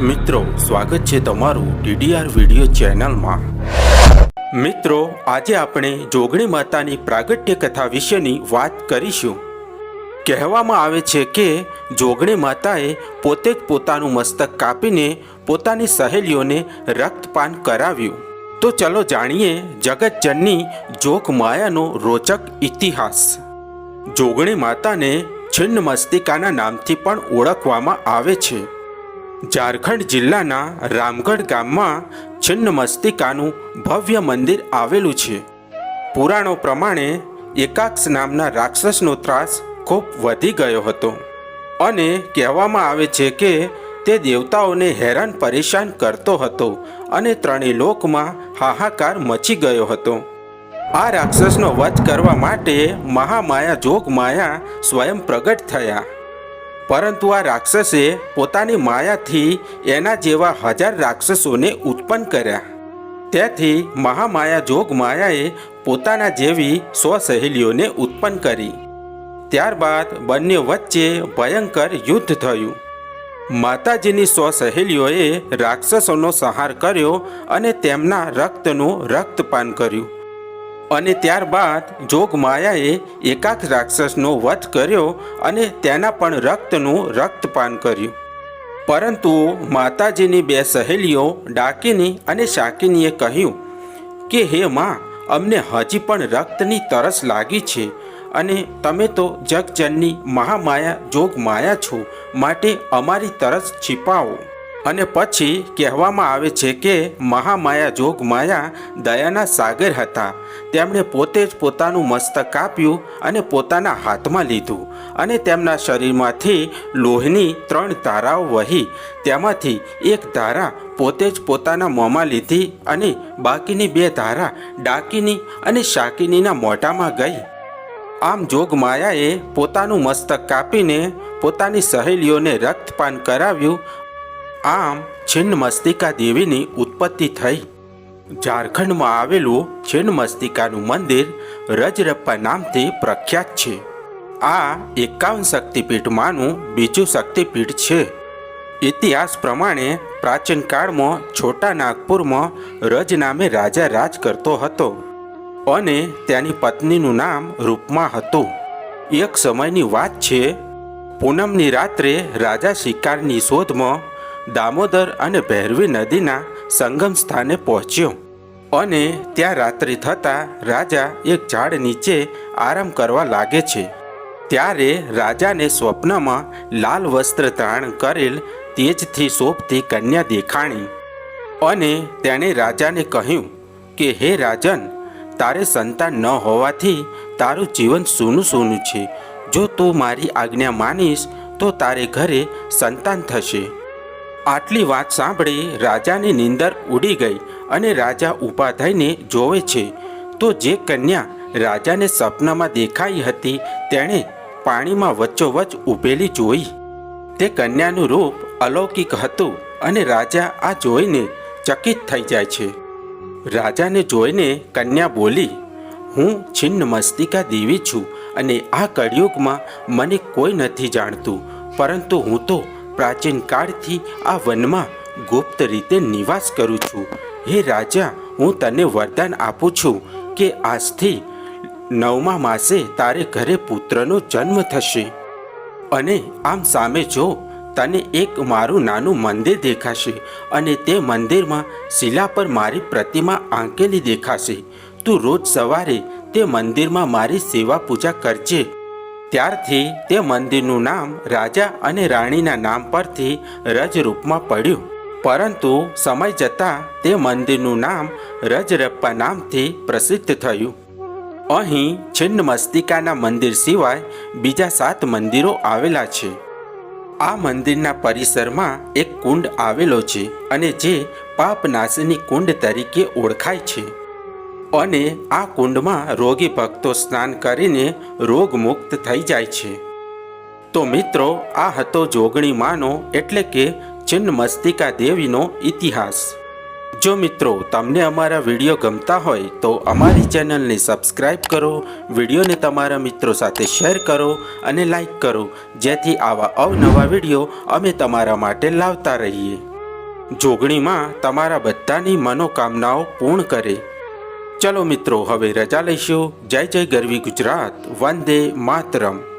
મિત્રો, સ્વાગત છે તમારું ડીડીઆર વીડિયો ચેનલમાં. મિત્રો, આજે આપણે જોગણી માતાની પ્રાગટ્ય કથા વિશેની વાત કરીશું. કહેવામાં આવે છે કે, જોગણી માતાએ પોતે જ પોતાનું મસ્તક કાપીને પોતાની સહેલીઓને રક્તપાન કરાવ્યું. તો ચલો જાણીએ જગતજનની જોગ માયાનો રોચક ઇતિહાસ. જોગણી માતાને છિન્ન મસ્તિકાના નામથી પણ ઓળખવામાં આવે છે. ઝારખંડ જિલ્લાના રામગઢ ગામમાં છિન્નમસ્તિકાનું ભવ્ય મંદિર આવેલું છે. પુરાણો પ્રમાણે એકાક્ષ નામના રાક્ષસનો ત્રાસ ખૂબ વધી ગયો હતો અને કહેવામાં આવે છે કે તે દેવતાઓને હેરાન પરેશાન કરતો હતો અને ત્રણેય લોકમાં હાહાકાર મચી ગયો હતો. આ રાક્ષસનો વધ કરવા માટે મહામાયા જોગમાયા સ્વયં પ્રગટ થયા. પરંતુ આ રાક્ષસે પોતાની માયાથી એના જેવા હજાર રાક્ષસોને ઉત્પન્ન કર્યા. તેથી મહામાયા જોગ માયાએ પોતાના જેવી સો સહેલીઓને ઉત્પન્ન કરી. ત્યારબાદ બંને વચ્ચે ભયંકર યુદ્ધ થયું. માતાજીની સો સહેલીઓએ રાક્ષસોનો સંહાર કર્યો અને તેમના રક્તનું રક્તપાન કર્યું. અને ત્યારબાદ જોગ માયાએ એકાક રાક્ષસનો વધ કર્યો અને તેના પણ રક્તનું રક્તપાન કર્યું. પરંતુ માતાજીની બે સહેલીઓ ડાકીની અને શાકિનીએ કહ્યું કે, હે માં, અમને હજી પણ રક્તની તરસ લાગી છે અને તમે તો જગજનની મહામાયા, જોગ માયા છો, માટે અમારી તરસ छिपाવો અને પછી કહેવામાં આવે છે કે મહામાયા જોગ માયા દયાના સાગર હતા. તેમણે પોતે જ પોતાનું મસ્તક કાપ્યું અને પોતાના હાથમાં લીધું અને તેમના શરીરમાંથી લોહીની ત્રણ ધારાઓ વહી. તેમાંથી એક ધારા પોતે જ પોતાના મોંમાં લીધી અને બાકીની બે ધારા ડાકીની અને શાકીનીના મોઢામાં ગઈ. આમ જોગ માયાએ પોતાનું મસ્તક કાપીને પોતાની સહેલીઓને રક્તપાન કરાવ્યું આમ છિન્નમસ્તિકા દેવીની ઉત્પત્તિ થઈ. ઝારખંડમાં આવેલું છિન્નમસ્તિકાનું મંદિર રજરપ્પા નામથી પ્રખ્યાત છે. આ એકાવન શક્તિપીઠમાંનું બીજું શક્તિપીઠ છે. ઇતિહાસ પ્રમાણે પ્રાચીન કાળમાં છોટા નાગપુરમાં રજ નામે રાજા રાજ કરતો હતો અને તેની પત્નીનું નામ રૂપમાં હતું. એક સમયની વાત છે, પૂનમની રાત્રે રાજા શિકારની શોધમાં દામોદર અને ભૈરવી નદીના સંગમ સ્થાને પહોંચ્યો અને ત્યાં રાત્રિ થતાં રાજા એક ઝાડ નીચે આરામ કરવા લાગે છે. ત્યારે રાજાને સ્વપ્નમાં લાલ વસ્ત્ર ધારણ કરેલ તેજથી શોભતી કન્યા દેખાણી અને તેણે રાજાને કહ્યું કે, હે રાજન, તારે સંતાન ન હોવાથી તારું જીવન સૂનું સૂનું છે. જો તું મારી આજ્ઞા માનીશ, તો તારે ઘરે સંતાન થશે. આટલી વાત સાંભળી રાજાની નીંદર ઉડી ગઈ અને રાજા ઊભા જોવે છે. તો જે કન્યા રાજાને સપનામાં દેખાઈ હતી તેણે પાણીમાં વચ્ચોવચ્ચ ઊભેલી જોઈ. તે કન્યાનું રૂપ અલૌકિક હતું અને રાજા આ જોઈને ચકિત થઈ જાય છે. રાજાને જોઈને કન્યા બોલી, હું છિન્ન મસ્તિકા દેવી છું અને આ કળિયુગમાં મને કોઈ નથી જાણતું, પરંતુ હું તો પ્રાચીન કાળથી આ વનમાં ગુપ્ત રીતે નિવાસ કરું છું. હે રાજા, હું તને વરદાન આપું છું કે આજથી નવમા માસે તારે ઘરે પુત્રનો જન્મ થશે. અને આમ સામે જો, તને એક મારું નાનું મંદિર દેખાશે અને તે મંદિરમાં શિલા પર મારી પ્રતિમા આંકેલી દેખાશે. તું રોજ સવારે તે મંદિરમાં મારી સેવા પૂજા કરજે ત્યારથી તે મંદિરનું નામ રાજા અને રાણીના નામ પરથી રજરૂપમાં પડ્યું. પરંતુ સમય જતાં તે મંદિરનું નામ રજરપ્પા નામથી પ્રસિદ્ધ થયું. અહીં છિન્ન મસ્તિકાના મંદિર સિવાય બીજા સાત મંદિરો આવેલા છે. આ મંદિરના પરિસરમાં એક કુંડ આવેલો છે અને જે પાપનાશની કુંડ તરીકે ઓળખાય છે. અને આ કુંડમાં રોગી ભક્તો સ્નાન કરીને રોગમુક્ત થઈ જાય છે. તો મિત્રો, આ હતો જોગણી માનો એટલે કે છિન્નમસ્તિકા દેવીનો ઇતિહાસ. જો મિત્રો, તમને અમારા વીડિયો ગમતા હોય તો અમારી ચેનલને સબસ્ક્રાઈબ કરો, વિડીયોને તમારા મિત્રો સાથે શેર કરો અને લાઈક કરો, જેથી આવા અવનવા વીડિયો અમે તમારા માટે લાવતા રહીએ. જોગણીમાં તમારા બધાની મનોકામનાઓ પૂર્ણ કરે. ચલો મિત્રો હવે રજા લઈશું. જય જય ગરવી ગુજરાત. વંદે માતરમ.